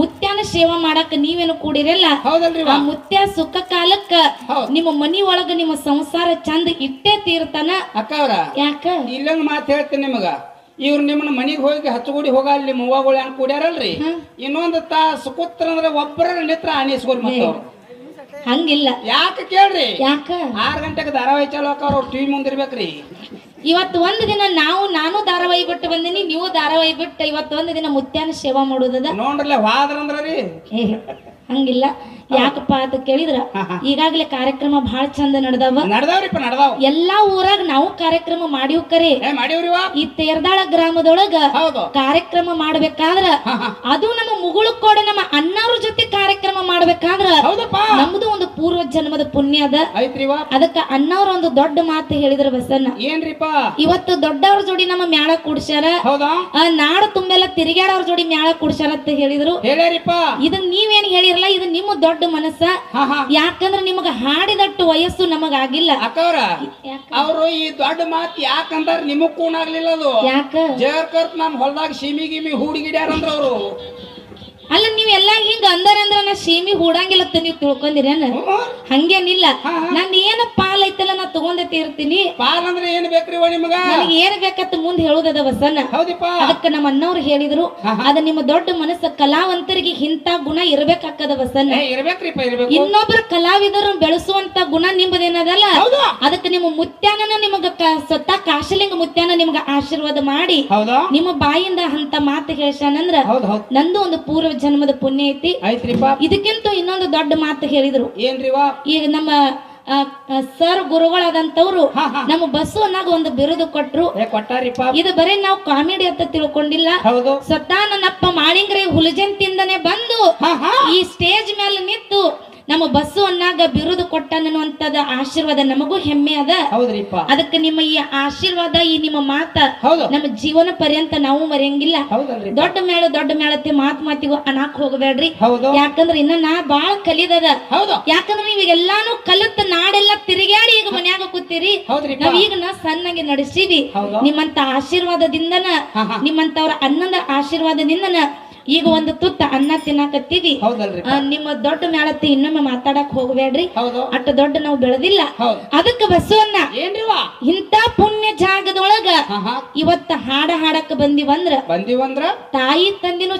ಮುತ್ಯಾನ ಸೇವಾ ಮಾಡಾಕ ನೀವೇನು ಕೂಡಿರಲ್ಲ? ಆ ಮುತ್ಯ ಸುಖ ಕಾಲಕ್ಕ. ನಿಮ್ಮ ಮನಿ ಒಳಗ ನಿಮ್ಮ ಸಂಸಾರ ಚಂದ ಇಟ್ಟೇ ತೀರ್ತಾನ? ಅಕ್ಕ ಅವ್ರ ಯಾಕ? ಇಲ್ಲೊಂದು ಮಾತು ಹೇಳ್ತೀನಿ ನಿಮಗ. ಇವ್ರು ನಿಮ್ಮನ್ನ ಮನಿಗೆ ಹೋಗಿ ಹಚ್ಚಗುಡಿ ಹೋಗ ಅಲ್ಲಿ ಅವ್ವಗಳು ಹೆಂಗ್ ಕೂಡ್ಯಾರಲ್ರಿ? ಇನ್ನೊಂದು ತಾ ಕೂತ್ರ ಅಂದ್ರೆ ಒಬ್ಬರ ನಿತ್ರ ಆನಿಸ್ಕೋರಿ ಮತ್ತವ್ರು ಹಂಗಿಲ್ಲ. ಯಾಕೆ ಕೇಳ್ರಿ? ಯಾಕ? ಆರು ಗಂಟೆಗೆ ಧಾರಾವಾಹಿ ಚಾಲು ಹಾಕವ್ರ ಅವ್ರು ಟಿವಿ ಮುಂದಿರ್ಬೇಕ್ರಿ ಇವತ್ತು ಒಂದು ದಿನ ನಾವು ನಾನು ನೀವು ಧಾರಾವಾಹಿ ಬಿಟ್ಟು ಇವತ್ತೊಂದು ದಿನ ಮುತ್ಯಾನ ಸೇವಾ ಮಾಡೋದದ. ನೋಡ್ರಲ್ಲ ವಾದ್ರಂದ್ರ ರೀ ಏ ಹಂಗಿಲ್ಲ. ಯಾಕಪ್ಪ ಅಂತ ಕೇಳಿದ್ರ? ಈಗಾಗಲೇ ಕಾರ್ಯಕ್ರಮ ಬಹಳ ಚಂದ ನಡೆದವ. ನಡ್ದಾವ್ರಿಪ್ಪ ನಡ್ದಾವ್. ಎಲ್ಲಾ ಊರಾಗ ನಾವು ಕಾರ್ಯಕ್ರಮ ಮಾಡಿವ್ ಕರೆ. ಈ ತೇರ್ದಾಳ ಗ್ರಾಮದೊಳಗ ಕಾರ್ಯಕ್ರಮ ಮಾಡ್ಬೇಕಾದ್ರ ಅದು ನಮ್ಮ ಮುಗುಳು ಕೋಡೆ ನಮ್ಮ ಅಣ್ಣವ್ರ ಜೊತೆ ಕಾರ್ಯಕ್ರಮ ಮಾಡ್ಬೇಕಾದ್ರ ಹೌದಪ್ಪ. ನಮ್ದು ಒಂದು ಪೂರ್ವ ಜನ್ಮದ ಪುಣ್ಯ ಅದ. ಅದಕ್ಕ ಅಣ್ಣವ್ರ ಒಂದು ದೊಡ್ಡ ಮಾತು ಹೇಳಿದ್ರ ಬಸನ್ನ ಏನ್ರಿಪ? ಇವತ್ತು ದೊಡ್ಡವ್ರ ಜೋಡಿ ನಮ್ಮ ಮ್ಯಾಳ ಕುಡ್ಸ್ಯಾರ. ನಾಡು ತುಂಬೆಲ್ಲ ತಿರುಗಾಡವ್ರ ಜೋಡಿ ಮ್ಯಾಳ ಕುಡ್ಸ್ಯಾರ ಅಂತ ಹೇಳಿದ್ರು. ಇದನ್ನ ಇದನ್ ನೀವೇನ್ ಹೇಳಿರಲ್ಲ ಇದು ನಿಮ್ಮ ದೊಡ್ಡ ಮನಸ್ಸ. ಯಾಕಂದ್ರ ನಿಮಗ ಹಾಡಿದಟ್ಟು ವಯಸ್ಸು ನಮಗ ಆಗಿಲ್ಲ ಅವರು ಈ ದೊಡ್ಡ ಮಾತು ಯಾಕಂದ್ರ ನಿಮಗ್ ಕೂಣಾಗ್ಲಿಲ್ಲ ಅದು? ಯಾಕ? ಜೇರ್ಕರ್ತ್ ನಮ್ ಹೊಲದಾಗ ಶಿಮಿ ಗಿಮಿ ಹೂಡಿಗಿಡ್ಯಾರ ಅಂದ್ರ ಅವರು ಅಲ್ಲ ನೀವೆಲ್ಲಾ ಹಿಂಗ ಅಂದರ ಅಂದ್ರ ನಾ ಸೀಮಿ ಹೂಡಂಗಿಲ್ಲ ನೀವ್ ತಿಳ್ಕೊಂಡಿರೇನ ಹಂಗೇನಿಲ್ಲ. ನಂದ್ ಏನ ಪಾಲ್ ಐತಲ್ಲ ನಾ ತಗೊಂಡೈತಿ ಇರ್ತೀನಿ. ಪಾಲ್ ಅಂದ್ರೆ ಏನ್ ಬೇಕ್ರಿ ನಿಮಗ? ನನಗೆ ಏನ್ ಬೇಕತ್ತ ಮುಂದ್ ಹೇಳುದದ ಅದಕ್ಕ ನಮ್ಮ ಅಣ್ಣವ್ರು ಹೇಳಿದ್ರು ಅದ ನಿಮ್ಮ ದೊಡ್ಡ ಮನಸ್ಸ ಕಲಾವಂತರಿಗೆ ಇಂತ ಗುಣ ಇರ್ಬೇಕಾಕದ ಇರ್ಬೇಕು. ಇನ್ನೊಬ್ಬರ ಕಲಾವಿದರು ಬೆಳೆಸುವಂತ ಗುಣ ನಿಮ್ಮದೇನದಲ್ಲ ಅದಕ್ಕೆ ನಿಮ್ಮ ಮುತ್ಯಾನನ ನಿಮಗ ಸತ್ತ ಸ್ವತಃ ಕಾಶಲಿಂಗ ಮುತ್ಯಾನ ನಿಮ್ಗ ಆಶೀರ್ವಾದ ಮಾಡಿ ನಿಮ್ಮ ಬಾಯಿಂದ ಅಂತ ಮಾತು ಹೇಳ್ಸಾನಂದ್ರ ನಂದು ಒಂದು ಪೂರ್ವ ಜನ್ಮದ ಪುಣ್ಯ ಐತಿ. ಐತ್ರಿಪ್ಪ ಇದಕ್ಕಿಂತ ಇನ್ನೊಂದು ದೊಡ್ಡ ಮಾತು ಹೇಳಿದ್ರು. ಏನ್ರಿವಾ ಈಗ ನಮ್ಮ ಸರ್ ಗುರುಗಳಾದಂತವ್ರು ನಮ್ಮ ಬಸ್ಸು ಅನ್ನಾಗ ಒಂದು ಬಿರುದು ಕೊಟ್ರು. ಏ ಕೊಟ್ಟಾರಿಪ್ಪ ಇದು ಬರೀ ನಾವು ಕಾಮಿಡಿ ಅಂತ ತಿಳ್ಕೊಂಡಿಲ್ಲ. ಹೌದು. ಸ್ವತಃ ನನ್ನಪ್ಪ ಮಾಳಿಂಗ್ರೆ ಹುಲಜಂತಿಂದನೆ ಬಂದು ಈ ಸ್ಟೇಜ್ ಮೇಲೆ ನಿಂತು ನಮ್ಮ ಬಸ್ಸು ಅನ್ನಾಗ ಬಿರುದು ಕೊಟ್ಟನನ್ನುವಂತದ ಆಶೀರ್ವಾದ ನಮಗೂ ಹೆಮ್ಮೆ ಅದ. ಹೌದ್ರಿಪ್ಪ. ಅದಕ್ಕೆ ನಿಮ್ಮ ಈ ಆಶೀರ್ವಾದ ಈ ನಿಮ್ಮ ಮಾತ ನಮ್ಮ ಜೀವನ ಪರ್ಯಂತ ನಾವು ಮರೆಯಂಗಿಲ್ಲ. ದೊಡ್ಡ ಮೇಳ ದೊಡ್ಡ ಮೇಳತ್ತೆ ಮಾತ್ ಮಾತಿಗೂ ಅನಾಕ್ ಹೋಗಬೇಡ್ರಿ. ಯಾಕಂದ್ರೆ ಇನ್ನ ನಾ ಬಾಳ ಕಲಿದದ. ಯಾಕಂದ್ರೆ ನೀವ್ ಎಲ್ಲಾನು ಕಲಿತ ನಾಡೆಲ್ಲ ತಿರುಗಾಡಿ ಈಗ ಮನ್ಯಾಗ ಕೂತೀರಿ. ನಾವ್ ಈಗ ನಾ ಸಣ್ಣಗೆ ನಡೆಸೀವಿ. ನಿಮ್ಮಂತ ಆಶೀರ್ವಾದದಿಂದನ ನಿಮ್ಮಂತವ್ರ ಅನ್ನದ ಆಶೀರ್ವಾದದಿಂದನ ಈಗ ಒಂದು ತುತ್ತ ಅನ್ನ ತಿನ್ನಾಕತ್ತೀವಿ. ನಿಮ್ಮ ದೊಡ್ಡ ಮೇಳತ್ತಿ ಇನ್ನೊಮ್ಮೆ ಮಾತಾಡಕ್ ಹೋಗ್ಬೇಡ್ರಿ. ಅಷ್ಟು ದೊಡ್ಡ ನಾವು ಬೆಳೆದಿಲ್ಲ. ಅದಕ್ಕ ಬಸವನ್ನ ಇಂತ ಪುಣ್ಯ ಜಾಗದೊಳಗ ಇವತ್ತ ಹಾಡ ಹಾಡಕ್ ಬಂದಿವಂದ್ರ ಬಂದಿವಂದ್ರ? ತಾಯಿ ತಂದಿನೂ